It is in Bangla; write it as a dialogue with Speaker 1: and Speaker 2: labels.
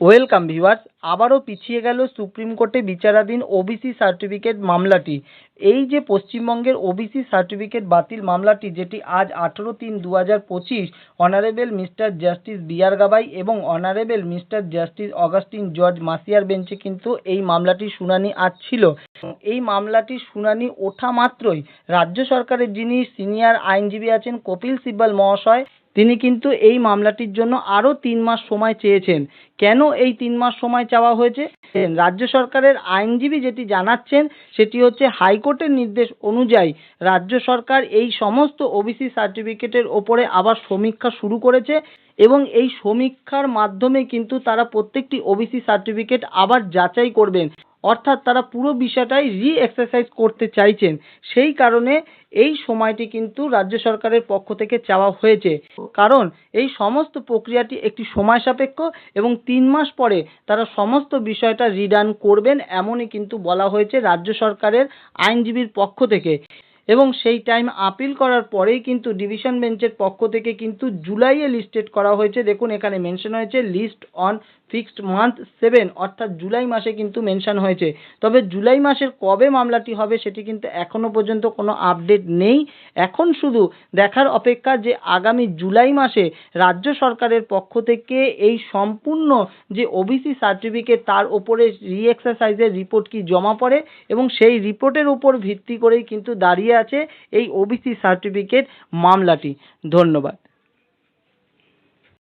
Speaker 1: ওয়েলকাম ভিউয়ার্স, আবারও পিছিয়ে গেল সুপ্রিম কোর্টে বিচারাধীন ওবিসি সার্টিফিকেট মামলাটি। এই যে পশ্চিমবঙ্গের ওবিসি সার্টিফিকেট বাতিল মামলাটি, যেটি আজ আঠেরো তিন দু হাজার পঁচিশ honourable mister justice B R Gavai এবং honourable mister justice Augustine George Masih বেঞ্চে কিন্তু এই মামলাটির শুনানি আজ ছিল। এই মামলাটির শুনানি ওঠা মাত্রই রাজ্য সরকারের যিনি সিনিয়র আইনজীবী আছেন কপিল সিব্বল মহাশয় তিনি কিন্তু এই মামলাটির জন্য আরও তিন মাস সময় চেয়েছেন। কেন এই তিন মাস সময় চাওয়া হয়েছে? রাজ্য সরকারের আইনজীবী যেটি জানাচ্ছেন, সেটি হচ্ছে হাইকোর্টের নির্দেশ অনুযায়ী রাজ্য সরকার এই সমস্ত ওবিসি সার্টিফিকেটের ওপরে আবার সমীক্ষা শুরু করেছে এবং এই সমীক্ষার মাধ্যমে কিন্তু তারা প্রত্যেকটি ওবিসি সার্টিফিকেট আবার যাচাই করবেন। অর্থাৎ তারা পুরো বিষয়টাই রি এক্সারসাইজ করতে চাইছেন। সেই কারণে এই সময়টি কিন্তু রাজ্য সরকারের পক্ষ থেকে চাওয়া হয়েছে। কারণ এই সমস্ত প্রক্রিয়াটি একটি সময় সাপেক্ষ এবং তিন মাস পরে তারা সমস্ত বিষয়টা রিডান করবেন, এমনই কিন্তু বলা হয়েছে রাজ্য সরকারের আইনজীবীর পক্ষ থেকে। এবং সেই টাইম আপিল করার পরেই কিন্তু ডিভিশন বেঞ্চের পক্ষ থেকে কিন্তু জুলাইয়ে লিস্টেড করা হয়েছে। দেখুন, এখানে মেনশন হয়েছে list on fixed month seven অর্থাৎ জুলাই মাসে কিন্তু মেনশন হয়েছে। তবে জুলাই মাসের কবে মামলাটি হবে সেটি কিন্তু এখনও পর্যন্ত কোনো আপডেট নেই। এখন শুধু দেখার অপেক্ষা যে আগামী জুলাই মাসে রাজ্য সরকারের পক্ষ থেকে এই সম্পূর্ণ যে ওবিসি সার্টিফিকেট তার ওপরে রি এক্সারসাইজের রিপোর্ট কি জমা পড়ে? এবং সেই রিপোর্টের উপর ভিত্তি করেই কিন্তু দাঁড়িয়ে আছে এই ওবিসি সার্টিফিকেট মামলাটি। ধন্যবাদ।